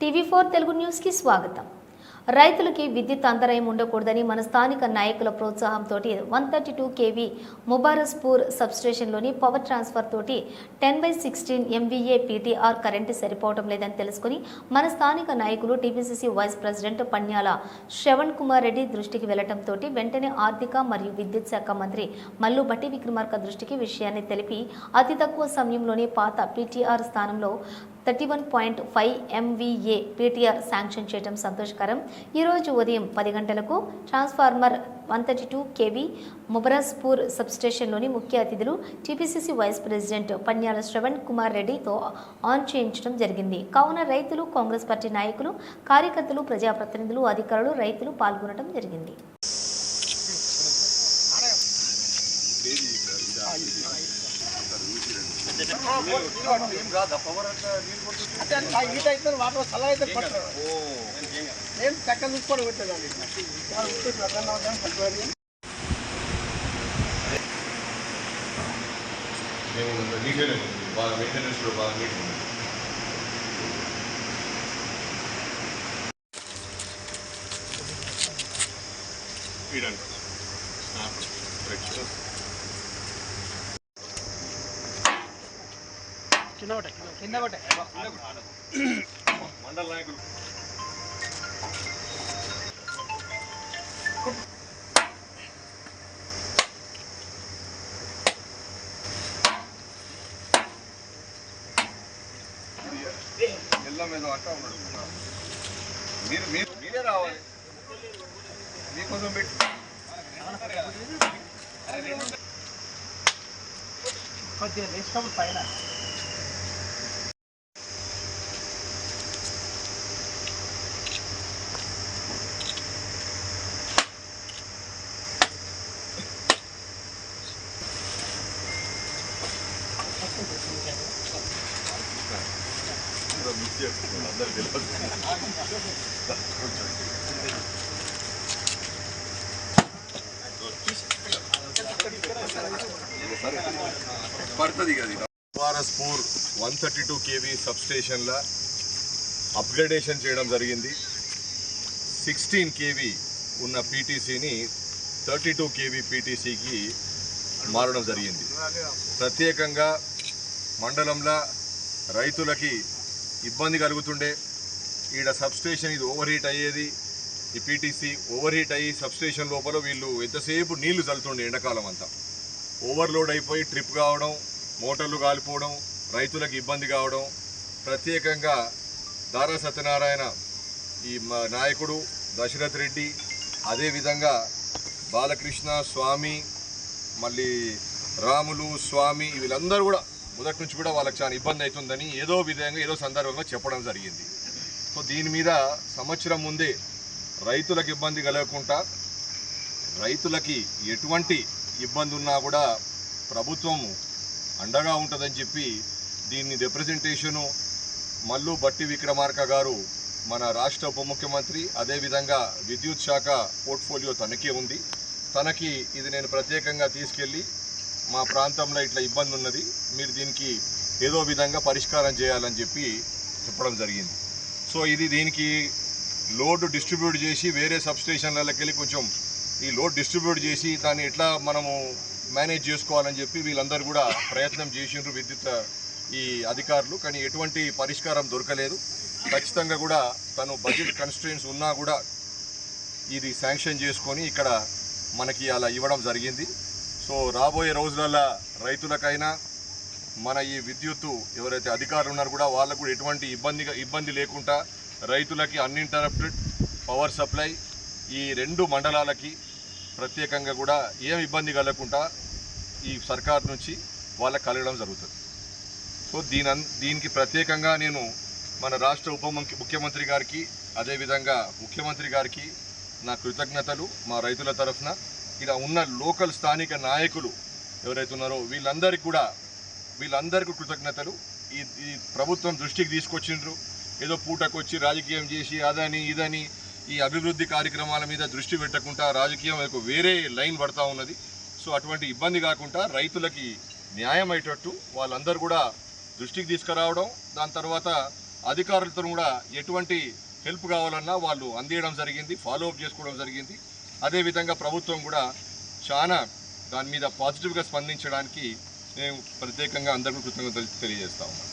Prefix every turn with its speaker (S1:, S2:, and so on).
S1: TV four Telugu న్యూస్కి స్వాగతం. రైతులకి విద్యుత్ అంతరాయం ఉండకూడదని మన స్థానిక నాయకుల ప్రోత్సాహంతో one thirty two KV Mubaraspur సబ్స్టేషన్లోని power transfer తోటి ten by sixteen MVA PTR current సరిపోవటం లేదని తెలుసుకుని మన స్థానిక నాయకులు TPCC vice president Panyala Shravan Kumar Reddy దృష్టికి వెళ్ళడంతో వెంటనే ఆర్థిక మరియు విద్యుత్ శాఖ మంత్రి మల్లు భట్టి విక్రమార్క దృష్టికి విషయాన్ని తెలిపి అతి తక్కువ సమయంలోనే పాత పీటీఆర్ స్థానంలో thirty one point five MVA PTR sanction చేయడం సంతోషకరం. ఈరోజు ఉదయం పది గంటలకు transformer one thirty two KV Mubarajpur సబ్స్టేషన్లోని ముఖ్య అతిథులు TPCC vice president Panyala Shravan Kumar రెడ్డితో ఆన్ చేయించడం జరిగింది. కావున రైతులు కాంగ్రెస్ పార్టీ నాయకులు కార్యకర్తలు ప్రజాప్రతినిధులు అధికారులు రైతులు పాల్గొనడం జరిగింది.
S2: అంటే అయితే వాటర్ చల్ల అయితే పట్టరు నేను చక్కగా పెట్టేదాన్ని
S3: మేము నీట్గానే ఉంది బాగా మెయింటెనెన్స్ బాగా నీట్గా ఉంది ఈడండి కరెక్ట్
S2: కింద పట్టే కింద పట్టే
S3: మండల నాయకులు ఎల్లం ఏదో అంటా ఉన్నాడు మీరు మీరు మీరే రావాలి మీకోసం పెట్టి
S2: కొద్దిగా వేసినప్పుడు పైన
S3: చేస్తున్నాడు అందరు పడుతుంది కదా Waraspur one thirty two KV సబ్స్టేషన్ల upgradation చేయడం జరిగింది. సిక్స్టీన్ కేవీ ఉన్న పీటీసీని థర్టీ టూ కేవీ పీటీసీకి మారడం జరిగింది. ప్రత్యేకంగా మండలంలో రైతులకి ఇబ్బంది కలుగుతుండే. ఈడ సబ్స్టేషన్ ఇది ఓవర్ హీట్ అయ్యేది. ఈ పీటీసీ ఓవర్ హీట్ అయ్యి సబ్స్టేషన్ లోపల వీళ్ళు ఎంతసేపు నీళ్ళు చల్లుతుండే ఎండాకాలం అంతా. ఓవర్లోడ్ అయిపోయి ట్రిప్ కావడం మోటార్లు కాలిపోవడం రైతులకు ఇబ్బంది కావడం ప్రత్యేకంగా దారా సత్యనారాయణ ఈ నాయకుడు దశరథ్ రెడ్డి అదేవిధంగా బాలకృష్ణ స్వామి మళ్ళీ రాములు స్వామి వీళ్ళందరూ కూడా మొదటి నుంచి కూడా వాళ్ళకి చాలా ఇబ్బంది అవుతుందని ఏదో విధంగా ఏదో సందర్భంగా చెప్పడం జరిగింది. సో దీని మీద సంవత్సరం ముందే రైతులకు ఇబ్బంది కలగకుండా రైతులకి ఎటువంటి ఇబ్బంది ఉన్నా కూడా ప్రభుత్వం అండగా ఉంటుందని చెప్పి దీన్ని రిప్రజెంటేషను మల్లు బట్టి విక్రమార్క గారు మన రాష్ట్ర ఉప ముఖ్యమంత్రి అదేవిధంగా విద్యుత్ శాఖ పోర్ట్ఫోలియో తనకే ఉంది. తనకి ఇది నేను ప్రత్యేకంగా తీసుకెళ్ళి మా ప్రాంతంలో ఇట్లా ఇబ్బంది ఉన్నది. మీరు దీనికి ఏదో విధంగా పరిష్కారం చేయాలని చెప్పి చెప్పడం జరిగింది. సో ఇది దీనికి లోడ్ డిస్ట్రిబ్యూట్ చేసి వేరే సబ్స్టేషన్లకి వెళ్ళి కొంచెం ఈ లోడ్ డిస్ట్రిబ్యూట్ చేసి దాన్ని ఎట్లా మనము మేనేజ్ చేసుకోవాలని చెప్పి వీళ్ళందరూ కూడా ప్రయత్నం చేసిండ్రు విద్యుత్ ఈ అధికారులు. కానీ ఎటువంటి పరిష్కారం దొరకలేదు. ఖచ్చితంగా కూడా తను బడ్జెట్ కన్స్ట్రెయిన్స్ ఉన్నా కూడా ఇది శాంక్షన్ చేసుకొని ఇక్కడ మనకి అలా ఇవ్వడం జరిగింది. సో రాబోయే రోజులలో రైతులకైనా మన ఈ విద్యుత్తు ఎవరైతే అధికారులు ఉన్నారో కూడా వాళ్ళకు కూడా ఎటువంటి ఇబ్బంది ఇబ్బంది లేకుండా రైతులకి అన్ఇంటరప్టెడ్ పవర్ సప్లై ఈ రెండు మండలాలకి ప్రత్యేకంగా కూడా ఏం ఇబ్బంది కలగకుండా ఈ సర్కార్ నుంచి వాళ్ళకి కలగడం జరుగుతుంది. సో దీని దీనికి ప్రత్యేకంగా నేను మన రాష్ట్ర ఉప ముఖ్య- ముఖ్యమంత్రి గారికి అదేవిధంగా ముఖ్యమంత్రి గారికి నా కృతజ్ఞతలు మా రైతుల తరఫున. ఇలా ఉన్న లోకల్ స్థానిక నాయకులు ఎవరైతే ఉన్నారో వీళ్ళందరికీ కూడా వీళ్ళందరికీ కృతజ్ఞతలు. ఈ ఈ ప్రభుత్వం దృష్టికి తీసుకొచ్చిండ్రు. ఏదో పూటకొచ్చి రాజకీయం చేసి అదని ఇదని ఈ అభివృద్ధి కార్యక్రమాల మీద దృష్టి పెట్టకుండా రాజకీయం యొక్క వేరే లైన్ పడతా ఉన్నది. సో అటువంటి ఇబ్బంది కాకుండా రైతులకి న్యాయం అయ్యేటట్టు వాళ్ళందరూ కూడా దృష్టికి తీసుకురావడం దాని తర్వాత అధికారులతో కూడా ఎటువంటి హెల్ప్ కావాలన్నా వాళ్ళు అందియడం జరిగింది ఫాలో అప్ చేసుకోవడం జరిగింది. అదేవిధంగా ప్రభుత్వం కూడా చాలా దాని మీద పాజిటివ్గా స్పందించడానికి మేము ప్రత్యేకంగా అందరికీ కృతజ్ఞతలు తెలియజేస్తా ఉన్నాం.